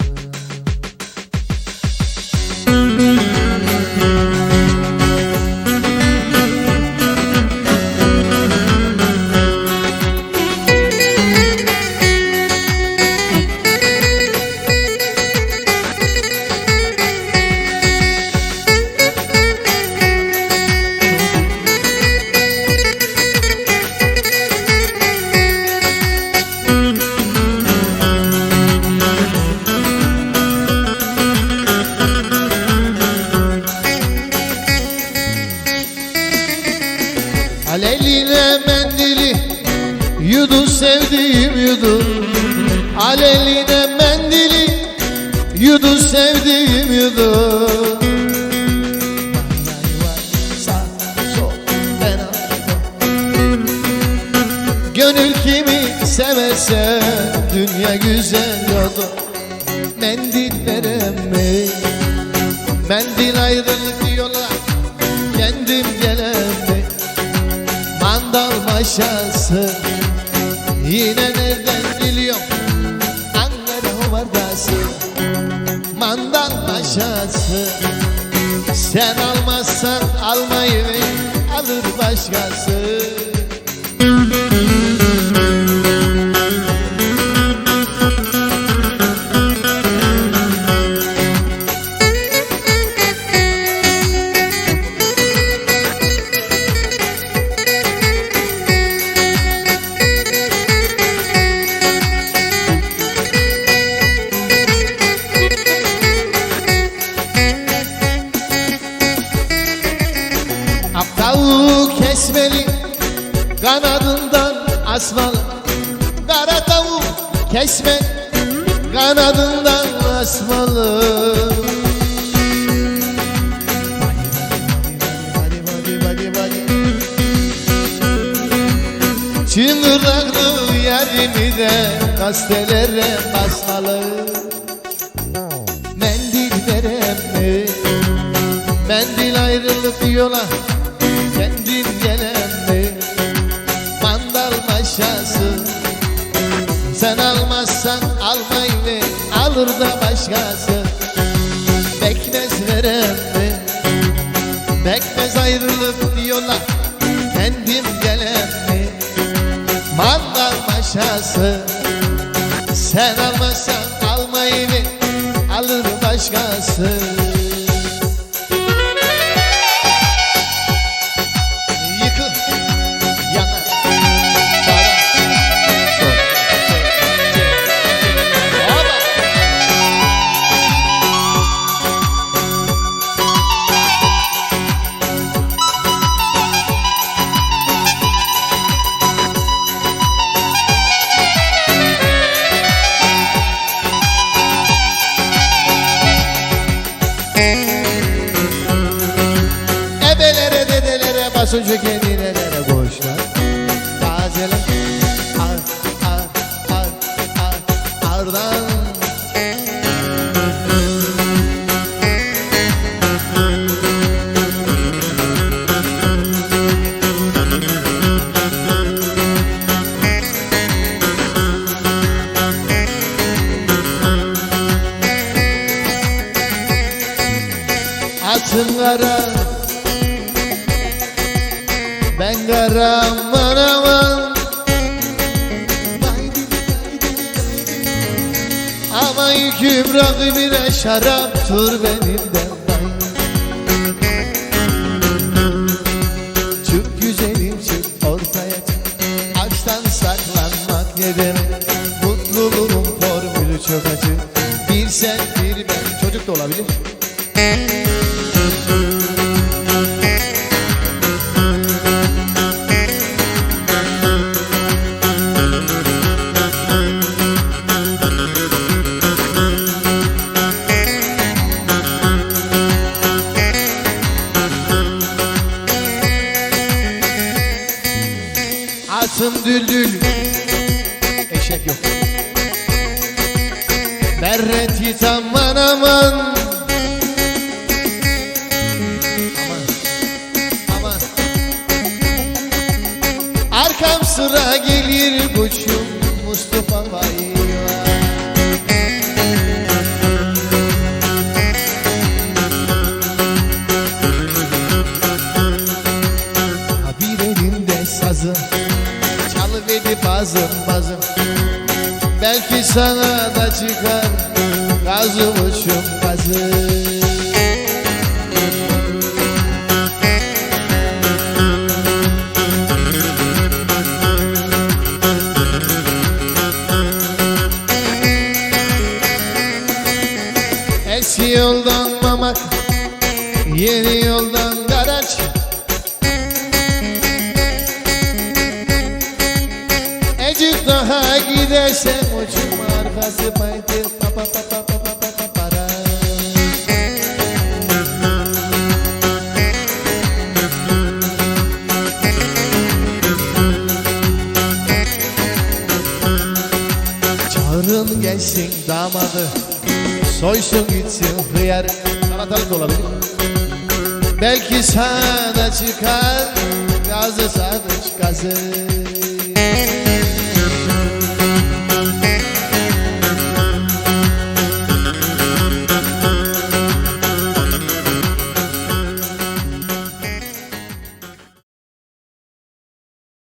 Uh... Aleline mendili yudu sevdiğim yudu Aleline mendili yudu sevdiğim yudu. Gönül kimi severse dünya güzel yolu Mendil veremey Mendil ayrılık Maşası Yine nereden biliyorum Ankara hovardası Mandal maşası Sen almazsan almayı alır başkası Kesmeli Kanadından asmalı Kara tavuk kesme Kanadından asmalı. Çıngıraklı yerimi de Gazetelere basmalı Mendil verem mi? Mendil ayrılık diyorlar Sen almazsan almayı Alır da başkası. Bekmez verem mi? Bekmez ayrılık diyorlar Kendim gelen mi? Mandal maşası Sen almazsan almayı Alır başkası dedelere basıcı kendinelere boşlar Tazeler ar ar ar ar Atın Ama yüküm rakibine şaraptır benimden Çık güzelim çık ortaya çık. Aşktan saklanmak demek? Mutluluğun formülü çok acı Bir sen bir ben. Çocuk da olabilir Atım düldül. Eşek yok. Berret aman aman. Aman Aman. Arkam sıra gelir koçum sana da çıkar Gazım uçum gazı Eski yoldan mamak Yeni daha gidersen uçum arkası paydı pa pa pa Çağırın gelsin damadı. Soysun gitsin hıyar. Salatalık olabilir Belki sana çıkar. Gazı sarmış gazı